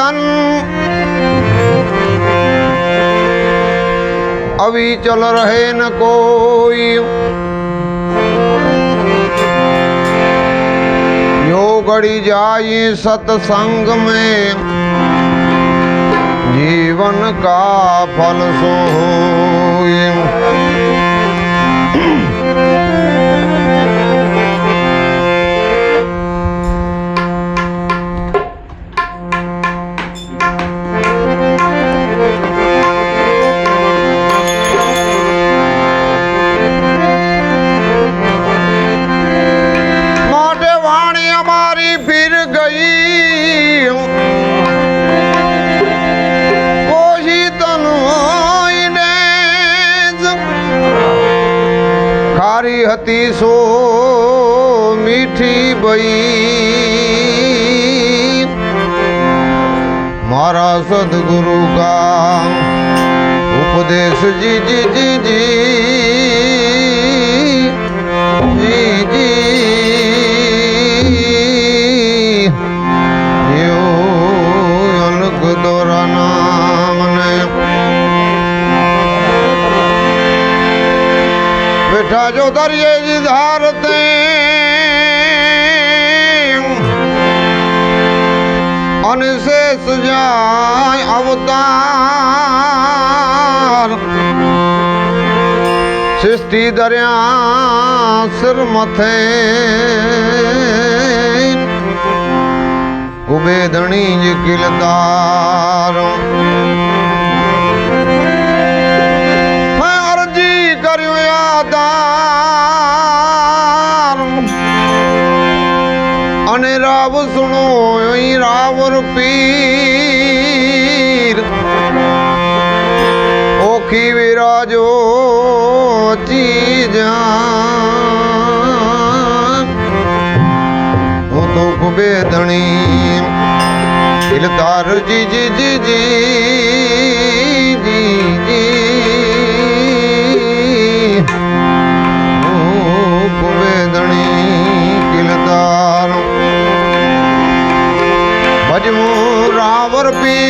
ભજન અવિચલ રહે ન કોઈ. યોગડી જાય સત્સંગ મેં જીવન કા ફલ સોય. ખારી હતી સો મીઠી બઈ મારા સદગુરુ કા ઉપદેશ જી જી જી જી. જી જી. બેઠા જો દરિયે જી ધારતે. અનશેષ જાય અવતાર. સૃષ્ટિ દરિયા સિર મથે ઉભે ધણી જ કિલદાર યાદાર અને રાવ સુણો રાવર પીર. ઓખી વિરાજો ચીજા હું તો ખુબે ધણી ઇલતાર જી જી જી જી રાવર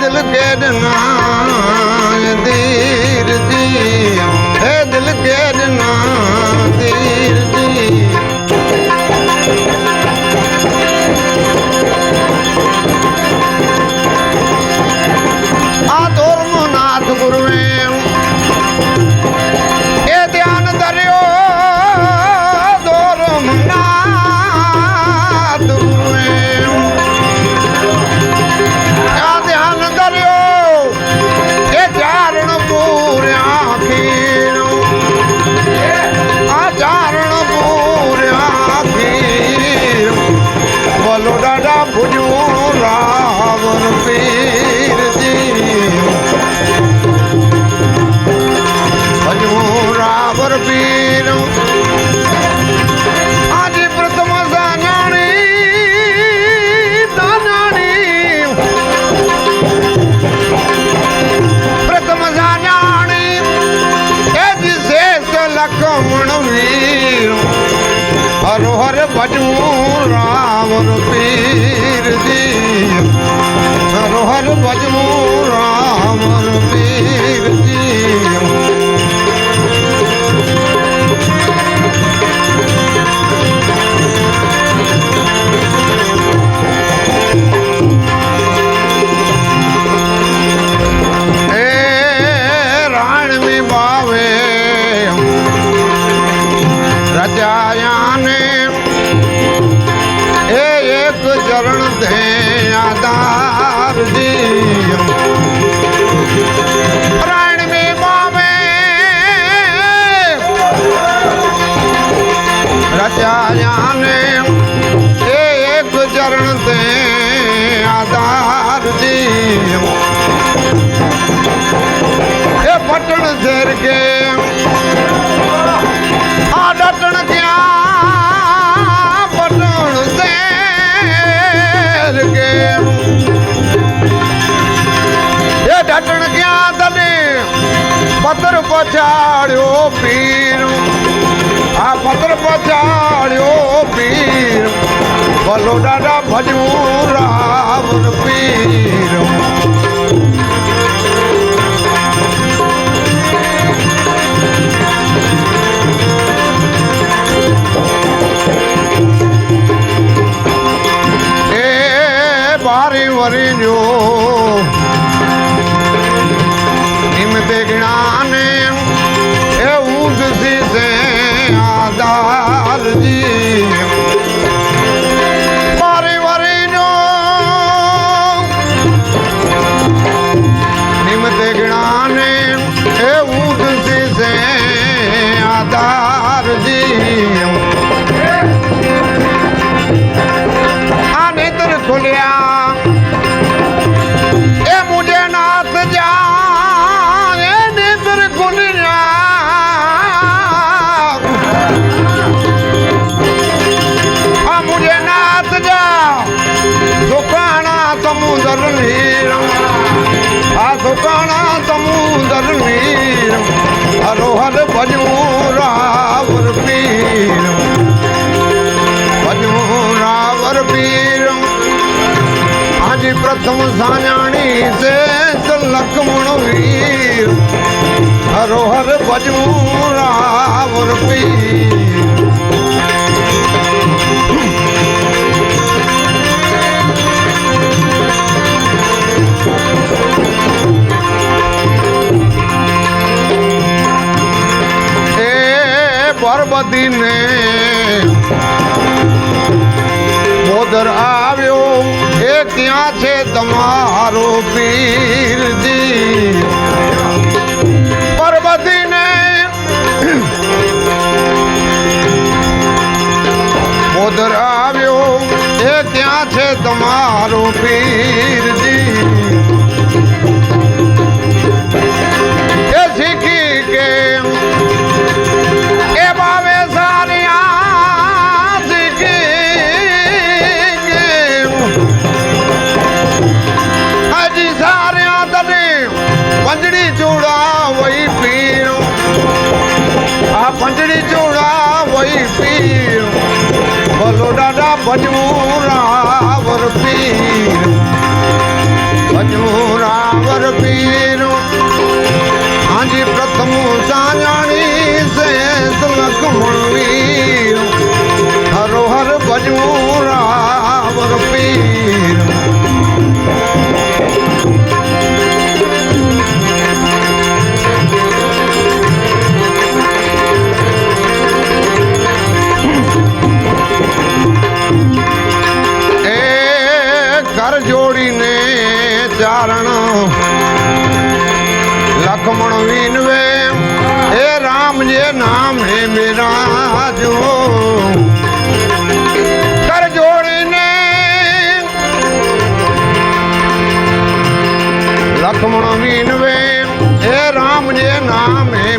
காதல் பேருனா தீர் தீயம் ભજવું રાવર પીરજી હરોહર ભજવું રાવર પીરજી રચાયાને એ એક ચરણ દે આધારજી એ પટણ શેર કે આ ડટણ ક્યાં? પટણ શેર કે. એ ડટણ ક્યાં તને? પત્ર પછાડ્યો પીર દાદા ભજવું રાવણ પીર. એ બારી વરી જો આજે પ્રથમ સાજાણી છે લક્ષ્મણ વીર. હરોહર ભજવું પીર. એ બરબદીને મોદર આવ્યો. એ ક્યાં છે તમારો પીરજી? પર્વતીને મોદર આવ્યો. એ ક્યાં છે તમારો પીરજી? પીર ભલો દાદા ભજવું રાવર પીર ભજવું રાવર પીર હાજી પ્રથમ સાજાણી શેષ લખમણ વીર હરોહર ભજવું રાવર પીર હે રામ જે નામ હે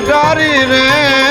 ભલે જે